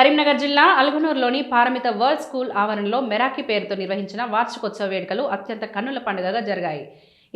కరీంనగర్ జిల్లా అల్గనూరులోని Paramita world school ఆవరణలో మెరాకి పేరుతో నిర్వహించిన వార్షికోత్సవ వేడుకలు అత్యంత కన్నుల పండుగగా జరిగాయి.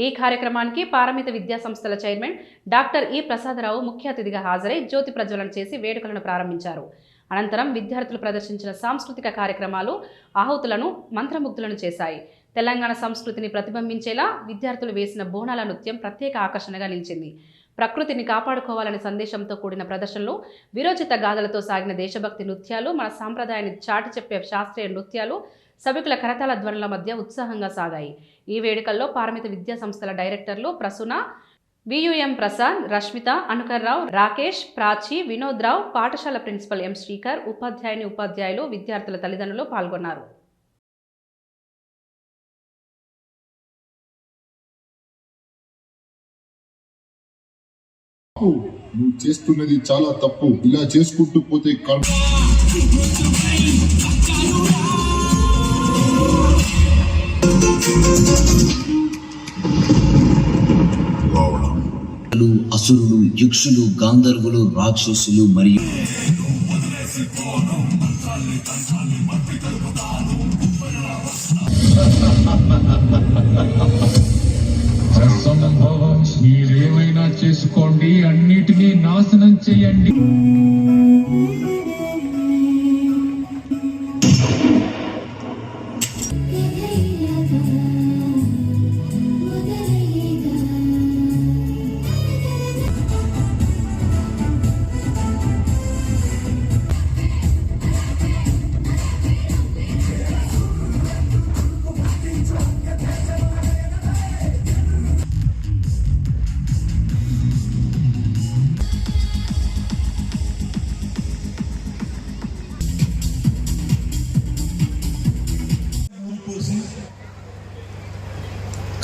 ఈ కార్యక్రమానికి పారమిత విద్యా సంస్థల చైర్మన్ డాక్టర్ ఈ ప్రసాదరావు ముఖ్య అతిథిగా హాజరై జ్యోతి ప్రజ్వలన చేసి వేడుకలను ప్రారంభించారు. అనంతరం విద్యార్థులు ప్రదర్శించిన సాంస్కృతిక కార్యక్రమాలు ఆహుతులను మంత్రముగ్ధులను చేశాయి. తెలంగాణ సంస్కృతిని ప్రతిబింబించేలా విద్యార్థులు వేసిన బోనాల నృత్యం ప్రత్యేక ఆకర్షణగా నిలిచింది. ప్రకృతిని కాపాడుకోవాలనే సందేశంతో కూడిన ప్రదర్శనలు విరోచిత గాథలతో సాగిన దేశభక్తి నృత్యాలు మన సాంప్రదాయాన్ని చాటి చెప్పే శాస్త్రీయ నృత్యాలు సభికుల కరతాల ధ్వనుల మధ్య ఉత్సాహంగా సాగాయి. ఈ వేడుకల్లో పారమిత విద్యా సంస్థల డైరెక్టర్లు ప్రసూన వియుఎం ప్రసాద్ రష్మిత అనుకర్రావు రాకేష్ ప్రాచి వినోద్ రావు పాఠశాల ప్రిన్సిపల్ ఎం శ్రీకర్ ఉపాధ్యాయుని ఉపాధ్యాయులు విద్యార్థుల తల్లిదండ్రులు పాల్గొన్నారు. ఆపు నువ్వు చేస్తున్నది చాలా తప్పు. ఇలా చేసుకుంటూ పోతే అసురులు యక్షులు గాంధర్వులు రాక్షసులు మరియు అసంభవం మీరేమైనా చేసుకోండి అన్నిటినీ నాశనం చేయండి.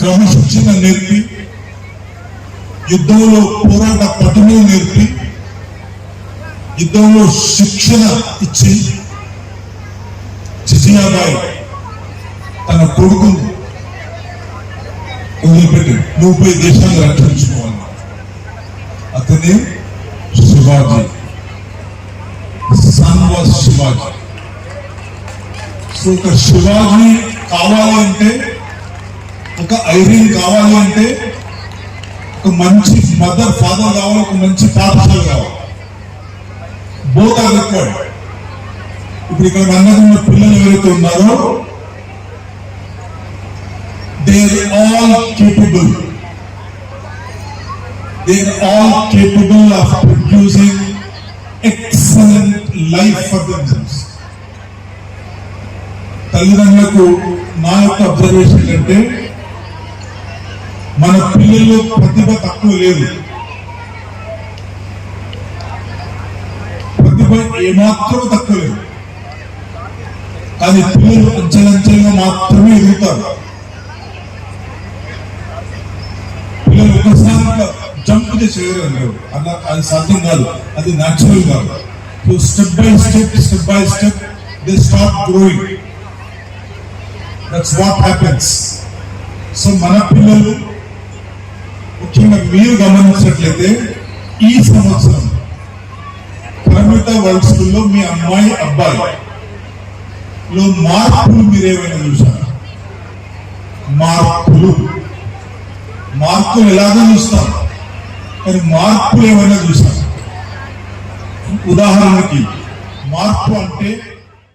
క్రమశిక్షణ నేర్పి యుద్ధంలో పోరాట పట్టును నేర్పి యుద్ధంలో శిక్షణ ఇచ్చి జిజియాబాయి తన కొడుకును వదిలిపెట్టి నువ్వు పోయి దేశాన్ని రక్షించుకోవాలి. అతనే శివాజీ. సన్ శివాజీ. సో ఒక శివాజీ కావాలి అంటే ఒక ఐరిన్ కావాలి అంటే ఒక మంచి మదర్ ఫాదర్ కావాలి ఒక మంచి పాఠశాల కావాలి. బోత్ ఆర్ రిక్వైర్డ్ ఇప్పుడు ఇక్కడ అన్నది పిల్లలు ఎవరైతే ఉన్నారో they all capable they all capable of producing excellent life for themselves తల్లిదండ్రులకు నా యొక్క అబ్జర్వేషన్ ఏంటంటే మన పిల్లల్లో ప్రతిభ తక్కువ లేదు ప్రతిభ ఏమాత్రం తక్కువ లేదు కానీ పిల్లలు అంచెలంచెలుగా మాత్రమే ఎదుగుతారు పిల్లలు ఒకసారి జంప్ చేసి ఎగరలేరు అలా అది సాధ్యం కాదు అది న్యాచురల్ కాదు so step by step step by step they start growing that's what happens so మన పిల్లలు ముఖ్యంగా మీరు గమనించినట్లయితే ఈ సంవత్సరం పరిమిత వరల్డ్ స్కూల్లో మీ అమ్మాయి అబ్బాయి లో మార్పులు మీరు ఏమైనా చూసారా మార్పులు. మార్పులు ఎలాగో చూస్తాం కానీ మార్పులు ఏమైనా చూసాం ఉదాహరణకి మార్పు అంటే